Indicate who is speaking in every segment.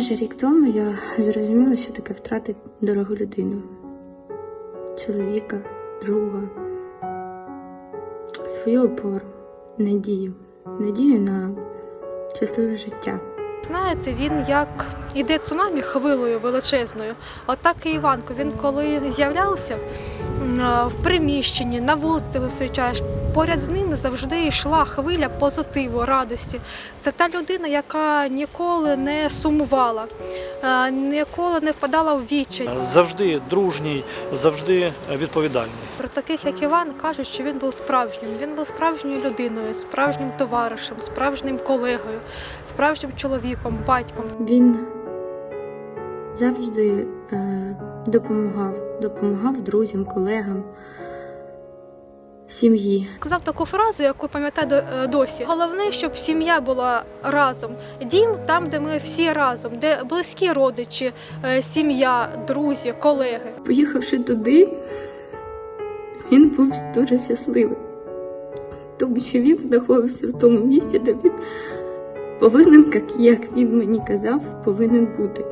Speaker 1: Майже рік тому я зрозуміла, що таке втратити дорогу людину, чоловіка, друга, свою опору, надію, надію на щасливе життя.
Speaker 2: Знаєте, він як іде цунамі хвилою величезною. Отак і Іванко. Він коли з'являвся в приміщенні, на вулиці ти його зустрічаєш. Поряд з ним завжди йшла хвиля позитиву, радості. Це та людина, яка ніколи не сумувала, ніколи не впадала в відчай.
Speaker 3: Завжди дружній, завжди відповідальний.
Speaker 2: Про таких, як Іван, кажуть, що він був справжнім. Він був справжньою людиною, справжнім товаришем, справжнім колегою, справжнім чоловіком, батьком.
Speaker 1: Він завжди е, допомагав, допомагав друзям, колегам, сім'ї.
Speaker 2: Сказав таку фразу, яку пам'ятаю е, досі. Головне, щоб сім'я була разом. Дім там, де ми всі разом, де близькі родичі, е, сім'я, друзі, колеги.
Speaker 1: Поїхавши туди, він був дуже щасливий, тому що він знаходився в тому місці, де він повинен, як він мені казав, повинен бути.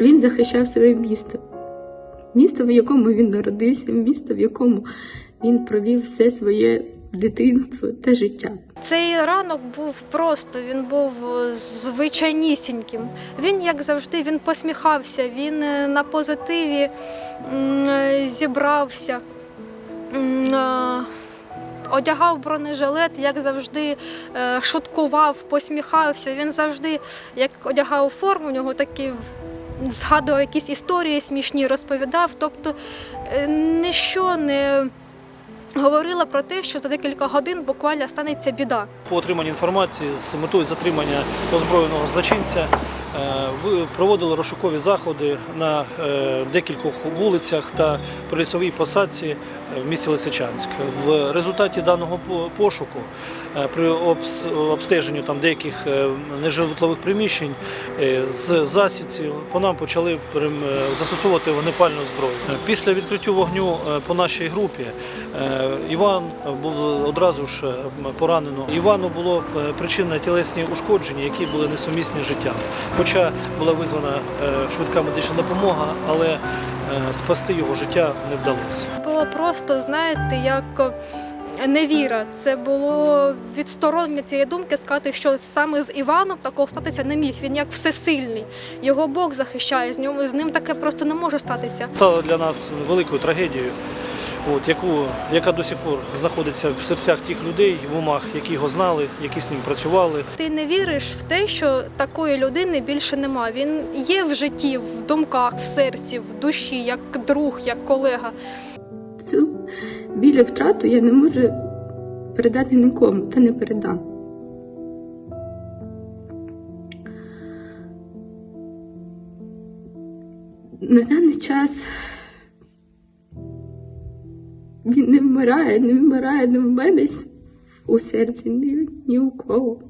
Speaker 1: Він захищав своє місто, місто, в якому він народився, місто, в якому він провів все своє дитинство та життя.
Speaker 2: Цей ранок був просто, він був звичайнісіньким. Він, як завжди, він посміхався, він е, на позитиві е, зібрався. Е, Одягав бронежилет, як завжди, шуткував, посміхався. Він завжди, як одягав форму, у нього такі згадував якісь історії смішні, розповідав. Тобто ніщо не говорила про те, що за декілька годин буквально станеться біда.
Speaker 3: По отриманні інформації з метою затримання озброєного злочинця е, проводили розшукові заходи на е, декількох вулицях та при лісовій посадці в місті Лисичанськ. В результаті даного пошуку е, при обстеженню там деяких е, нежитлових приміщень е, з засідці по нам почали застосовувати вогнепальну зброю. Після відкриття вогню по нашій групі Іван був одразу ж поранено. Івану було причинне тілесні ушкодження, які були несумісні з життям. Хоча була визвана швидка медична допомога, але спасти його життя не вдалося.
Speaker 2: Було просто, знаєте, як невіра. Це було відсторонення цієї думки, сказати, що саме з Іваном такого статися не міг. Він як всесильний. Його Бог захищає, з ньому з ним таке просто не може статися.
Speaker 3: Стала для нас великою трагедією, от, яку, яка до сих пор знаходиться в серцях тих людей, в умах, які його знали, які з ним працювали.
Speaker 2: Ти не віриш в те, що такої людини більше нема. Він є в житті, в думках, в серці, в душі, як друг, як колега.
Speaker 1: Цю білю втрату я не можу передати нікому та не передам. На даний час він не вмирає, не вмирає не в мене у серці, ні, ні у кого.